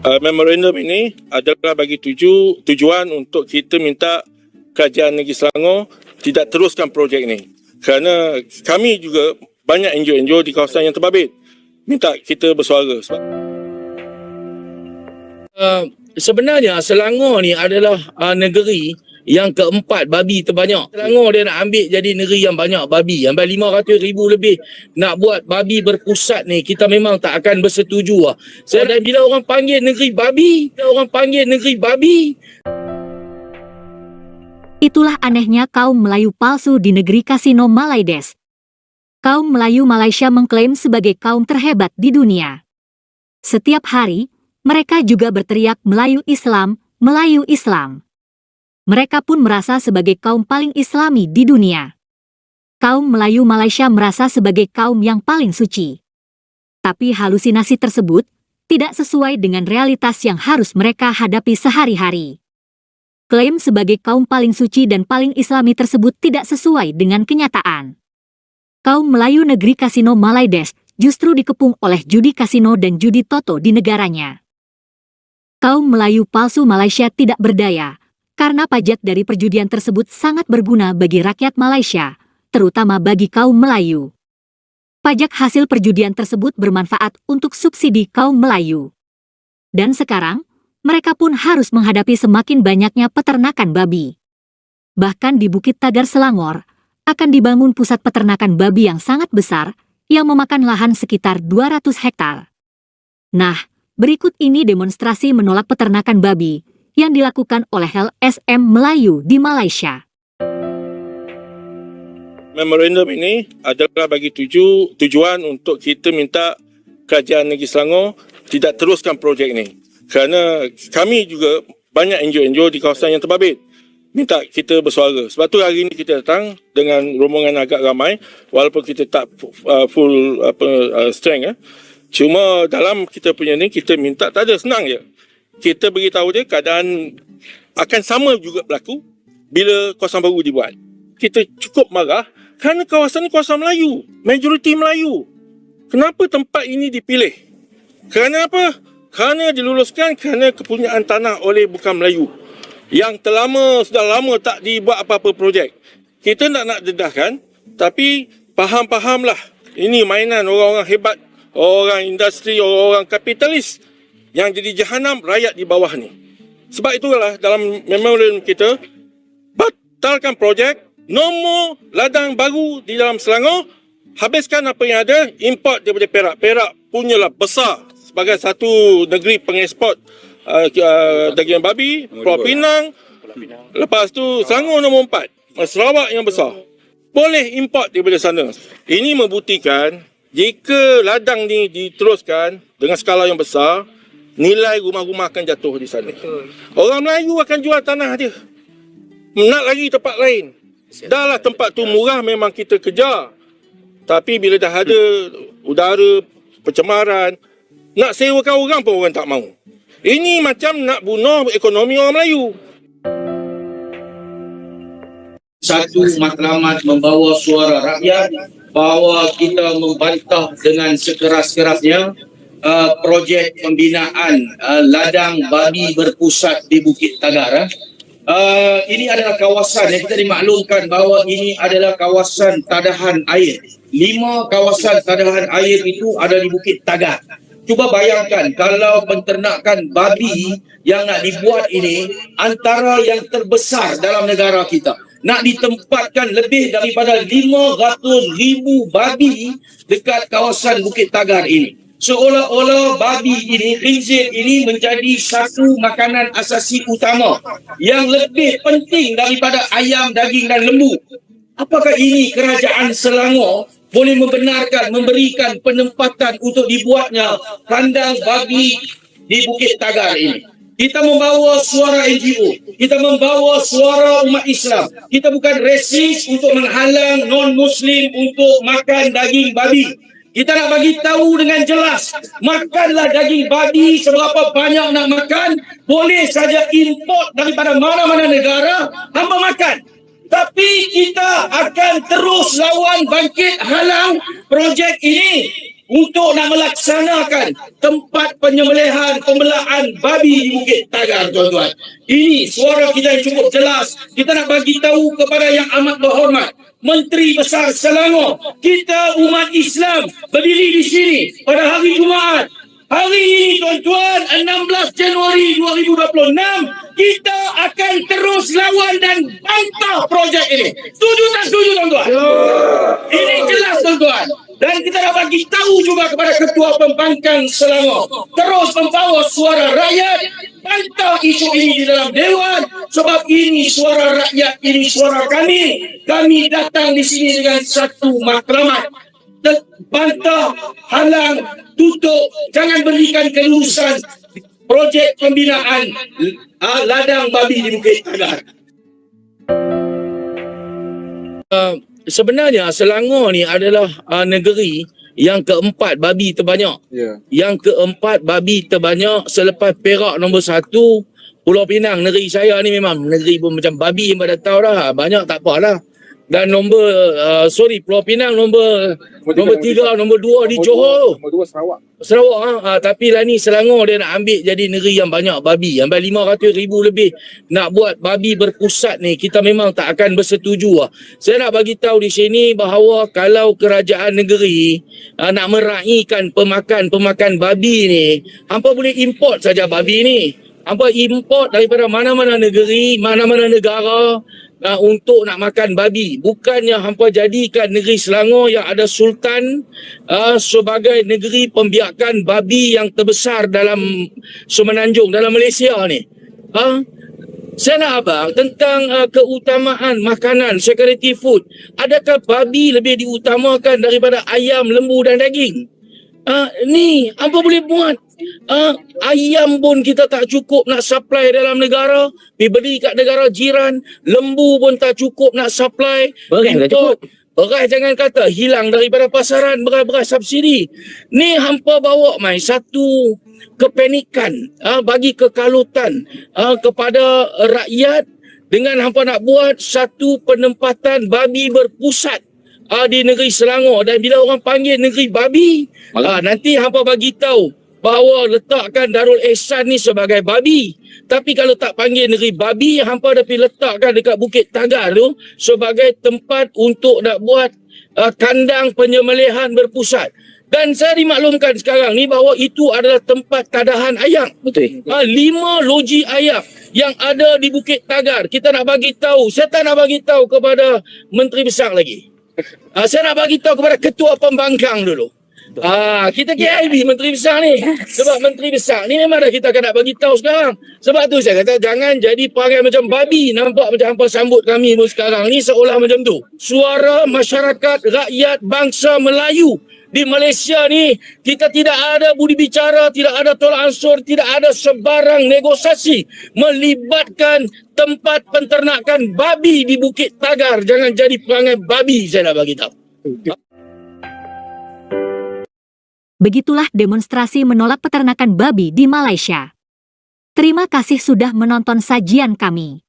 Uh, memorandum ini adalah bagi tuju, tujuan untuk kita minta kerajaan negeri Selangor tidak teruskan projek ini. Kerana kami juga banyak NGO-NGO di kawasan yang terbabit minta kita bersuara. Uh, sebenarnya Selangor ni adalah uh, negeri yang keempat babi terbanyak. Selangor dia nak ambil jadi negeri yang banyak babi. Sampai 500 ribu lebih nak buat babi berpusat ni kita memang tak akan bersetuju lah. Saya dan bila orang panggil negeri babi, bila orang panggil negeri babi, Itulah anehnya kaum Melayu palsu di negeri kasino Malaides. Kaum Melayu Malaysia mengklaim sebagai kaum terhebat di dunia. Setiap hari, mereka juga berteriak Melayu Islam, Melayu Islam. Mereka pun merasa sebagai kaum paling islami di dunia. Kaum Melayu Malaysia merasa sebagai kaum yang paling suci. Tapi halusinasi tersebut tidak sesuai dengan realitas yang harus mereka hadapi sehari-hari. Klaim sebagai kaum paling suci dan paling islami tersebut tidak sesuai dengan kenyataan. Kaum Melayu negeri kasino Malaides justru dikepung oleh judi kasino dan judi toto di negaranya. Kaum Melayu palsu Malaysia tidak berdaya, karena pajak dari perjudian tersebut sangat berguna bagi rakyat Malaysia, terutama bagi kaum Melayu. Pajak hasil perjudian tersebut bermanfaat untuk subsidi kaum Melayu. Dan sekarang, mereka pun harus menghadapi semakin banyaknya peternakan babi. Bahkan di Bukit Tagar Selangor, akan dibangun pusat peternakan babi yang sangat besar yang memakan lahan sekitar 200 hektar. Nah, berikut ini demonstrasi menolak peternakan babi yang dilakukan oleh LSM Melayu di Malaysia. memorandum ini adalah bagi tuju, tujuan untuk kita minta kerajaan negeri Selangor tidak teruskan projek ini. Kerana kami juga banyak NGO-NGO di kawasan yang terbabit minta kita bersuara. Sebab tu hari ini kita datang dengan rombongan agak ramai walaupun kita tak uh, full apa uh, strength eh. Cuma dalam kita punya ni kita minta tak ada senang je. Kita beritahu dia keadaan akan sama juga berlaku bila kawasan baru dibuat. Kita cukup marah kerana kawasan ni kawasan Melayu, majoriti Melayu. Kenapa tempat ini dipilih? Kerana apa? Kerana diluluskan kerana kepunyaan tanah oleh bukan Melayu yang terlama sudah lama tak dibuat apa-apa projek. Kita nak nak dedahkan tapi faham-fahamlah ini mainan orang-orang hebat, orang industri, orang-orang kapitalis yang jadi jahanam rakyat di bawah ni. Sebab itulah dalam memorandum kita batalkan projek, nombor ladang baru di dalam Selangor, habiskan apa yang ada, import daripada Perak. Perak punyalah besar sebagai satu negeri pengeksport uh, uh, daging babi, Pulau Pinang. Lepas tu Selangor nombor empat. Uh, Sarawak yang besar. Boleh import daripada sana. Ini membuktikan jika ladang ni diteruskan dengan skala yang besar, nilai rumah-rumah akan jatuh di sana. Orang Melayu akan jual tanah dia. Nak lagi tempat lain. Dah lah tempat tu murah memang kita kejar. Tapi bila dah ada udara, pencemaran, nak sewakan orang pun orang tak mau. Ini macam nak bunuh ekonomi orang Melayu. satu matlamat membawa suara rakyat bahawa kita membantah dengan sekeras-kerasnya uh, projek pembinaan uh, ladang babi berpusat di Bukit Tagar. Uh, ini adalah kawasan yang kita dimaklumkan bahawa ini adalah kawasan tadahan air. Lima kawasan tadahan air itu ada di Bukit Tagar. Cuba bayangkan kalau penternakan babi yang nak dibuat ini antara yang terbesar dalam negara kita nak ditempatkan lebih daripada 500 ribu babi dekat kawasan Bukit Tagar ini. Seolah-olah babi ini, khinzir ini menjadi satu makanan asasi utama yang lebih penting daripada ayam, daging dan lembu. Apakah ini kerajaan Selangor boleh membenarkan, memberikan penempatan untuk dibuatnya kandang babi di Bukit Tagar ini? Kita membawa suara NGO. Kita membawa suara umat Islam. Kita bukan resis untuk menghalang non-Muslim untuk makan daging babi. Kita nak bagi tahu dengan jelas, makanlah daging babi seberapa banyak nak makan, boleh saja import daripada mana-mana negara, hamba makan. Tapi kita akan terus lawan bangkit halang projek ini untuk nak melaksanakan tempat penyembelihan pembelaan babi di Bukit Tagar tuan-tuan. Ini suara kita yang cukup jelas. Kita nak bagi tahu kepada yang amat berhormat Menteri Besar Selangor, kita umat Islam berdiri di sini pada hari Jumaat. Hari ini tuan-tuan 16 Januari 2026 kita akan terus lawan dan bantah projek ini. Setuju tak setuju tuan-tuan? Ini jelas tuan-tuan. Dan kita nak bagi tahu juga kepada Ketua Pembangkang Selangor. Terus membawa suara rakyat. Bantah isu ini di dalam Dewan. Sebab ini suara rakyat, ini suara kami. Kami datang di sini dengan satu matlamat. Bantah, halang, tutup. Jangan berikan kelulusan projek pembinaan uh, ladang babi di Bukit Tagar. uh, sebenarnya Selangor ni adalah uh, negeri yang keempat babi terbanyak. Ya. Yang keempat babi terbanyak selepas Perak nombor satu, Pulau Pinang. Negeri saya ni memang negeri pun macam babi yang pada tahu dah. Banyak tak apalah. Dan nombor, uh, sorry, Pulau Pinang nombor nombor tiga, nombor dua di Johor. Nombor dua Sarawak. Sarawak ha? ha, tapi lah ni Selangor dia nak ambil jadi negeri yang banyak babi sampai 500 ribu lebih nak buat babi berpusat ni kita memang tak akan bersetuju lah. saya nak bagi tahu di sini bahawa kalau kerajaan negeri ha, nak meraihkan pemakan-pemakan babi ni hampa boleh import saja babi ni hampa import daripada mana-mana negeri mana-mana negara uh, untuk nak makan babi. Bukannya hampa jadikan negeri Selangor yang ada sultan uh, sebagai negeri pembiakan babi yang terbesar dalam Semenanjung, dalam Malaysia ni. Ha? Saya nak abang tentang uh, keutamaan makanan, security food. Adakah babi lebih diutamakan daripada ayam, lembu dan daging? Uh, ni, apa boleh buat? Uh, ayam pun kita tak cukup nak supply dalam negara. Pergi beli kat negara jiran. Lembu pun tak cukup nak supply. Beras tak Import. Beras jangan kata hilang daripada pasaran beras-beras subsidi. Ni hampa bawa mai satu kepanikan uh, bagi kekalutan uh, kepada rakyat dengan hampa nak buat satu penempatan babi berpusat uh, di negeri Selangor dan bila orang panggil negeri babi uh, nanti hampa bagi tahu bahawa letakkan Darul Ehsan ni sebagai babi tapi kalau tak panggil negeri babi hampa dah pergi letakkan dekat Bukit Tagar tu sebagai tempat untuk nak buat uh, kandang penyembelihan berpusat dan saya dimaklumkan sekarang ni bahawa itu adalah tempat kadahan ayam Betul. Ha, lima loji ayam yang ada di Bukit Tagar. Kita nak bagi tahu. Saya tak nak bagi tahu kepada Menteri Besar lagi. Ha, saya nak bagi tahu kepada Ketua Pembangkang dulu. Ah, kita KIB Menteri Besar ni. Sebab Menteri Besar ni memang dah kita akan nak bagi tahu sekarang. Sebab tu saya kata jangan jadi perangai macam babi. Nampak macam hampa sambut kami pun sekarang ni seolah macam tu. Suara masyarakat rakyat bangsa Melayu di Malaysia ni kita tidak ada budi bicara, tidak ada tolak ansur, tidak ada sebarang negosiasi melibatkan tempat penternakan babi di Bukit Tagar. Jangan jadi perangai babi saya nak bagi tahu. Begitulah demonstrasi menolak peternakan babi di Malaysia. Terima kasih sudah menonton sajian kami.